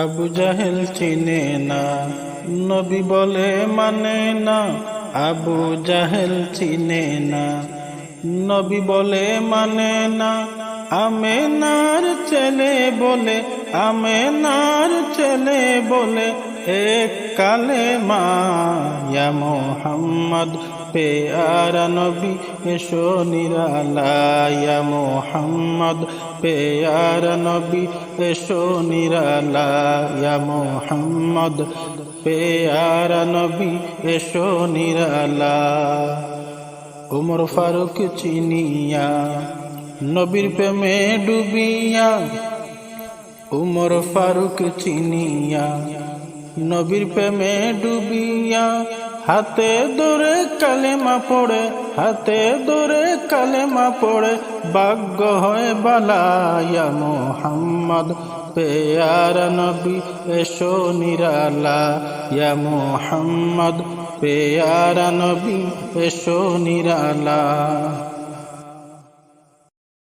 আবু জাহেল চিনে না, নবী বলে মানে না। আবু জাহেল চিনে না, নবী বলে মানে না। আমেনার ছেলে বলে, আমেনার ছেলে বলে এক কালে মায়া মোহাম্মদ পেয়ারা নবী এসো নিরালায়া মোহাম্মদ। পেয়ারা নবী এসো নিরালায়া মোহাম্মদ। পেয়ারা নবী এসো নিরালা। উমর ফারুক চিনিয়া নবীর প্রেমে ডুবিয়া। উমর ফারুক চিনিয়া নবীর প্রেমে ডুবিয়া হাতে দূরে কালেমা পড়ে, হাতে দূরে কালেমা পড়ে, ভাগ্য হয় বালায়া মোহাম্মদ। পেয়ারা নবী, এসো নিরালা ইয়া মোহাম্মদ পেয়ারা নবী, এসো নিরালা।